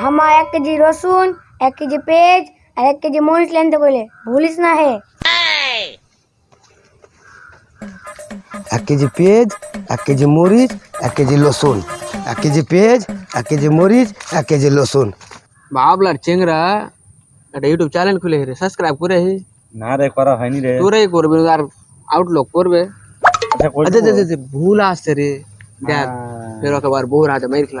হামা এক কেজি রসুন এক কেজি পেঁয়াজ আর এক কেজি মরিচ লেনতে বলে ভুলিস না হে। এক কেজি পেঁয়াজ এক কেজি মরিচ এক কেজি লসুন এক কেজি পেঁয়াজ এক কেজি মরিচ এক কেজি লসুন বাবলার চেংরা একটা ইউটিউব চ্যানেল খুলে রে সাবস্ক্রাইব করে হি। না রে করা হয়নি রে। তোরাই করবে আর আউটলুক করবে। আচ্ছা আচ্ছা ভুল আসছে রে। দেখ ফের একবার বউর হাতে মেরে খেলা